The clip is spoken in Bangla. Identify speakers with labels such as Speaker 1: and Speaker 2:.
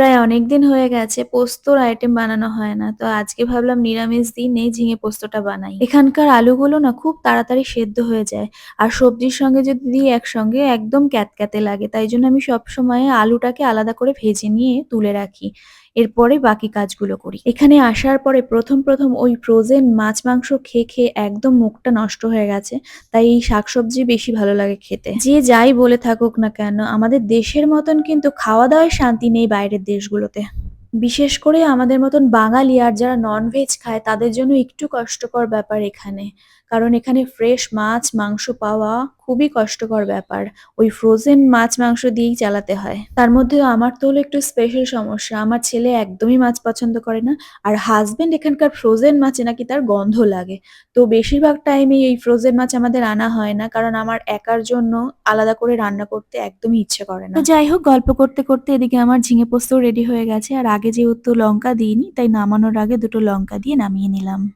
Speaker 1: প্রায় অনেক দিন হয়ে গেছে, পোস্তর আইটেম বানানো হয় না। তো আজকে ভাবলাম নিরামিষ দিন দিনে ঝিঙে পোস্তটা বানাই। এখানকার আলুগুলো না খুব তাড়াতাড়ি সেদ্ধ হয়ে যায়। আর সবজির সঙ্গে যদি দিই একসঙ্গে, একদম ক্যাতক্যাতে লাগে। তাই জন্য আমি সবসময় আলুটাকে আলাদা করে ভেজে নিয়ে তুলে রাখি। এরপরে বাকি কাজগুলো করি। এখানে আসার পরে ১ম, ১ম ওই ফ্রোজেন মাছ মাংস খেয়ে, খেয়ে একদম মুখটা নষ্ট হয়ে গেছে। তাই এই শাকসবজি বেশি ভালো লাগে খেতে। যে যাই বলে থাকুক না কেন আমাদের দেশের মতন কিন্তু খাওয়া-দাওয়ায় শান্তি নেই বাইরের দেশগুলোতে। বিশেষ করে আমাদের মতন বাঙালি আর যারা ননভেজ খায় তাদের জন্য একটু কষ্টকর ব্যাপার এখানে। কারণ এখানে ফ্রেশ মাছ, মাংস পাওয়া খুবই কষ্টকর ব্যাপার। ওই ফ্রোজেন মাছ, মাংস দিয়েই চালাতে হয়। তার মধ্যেও আমার তো হলো একটু স্পেশাল সমস্যা। আমার ছেলে একদমই মাছ পছন্দ করে না। আর হাজবেন্ড এখানকার ফ্রোজেন মাছে নাকি তার গন্ধ লাগে। তো বেশিরভাগ টাইমেই এই ফ্রোজেন মাছ আমাদের আনা হয় না। কারণ আমার একার জন্য আলাদা করে রান্না করতে একদমই ইচ্ছে করে না। যাই হোক গল্প করতে, করতে এদিকে আমার ঝিঙে পোস্তও রেডি হয়ে গেছে। আর আগে যেহেতু লঙ্কা দিইনি তাই নামানোর আগে দুটো লঙ্কা দিয়ে নামিয়ে নিলাম।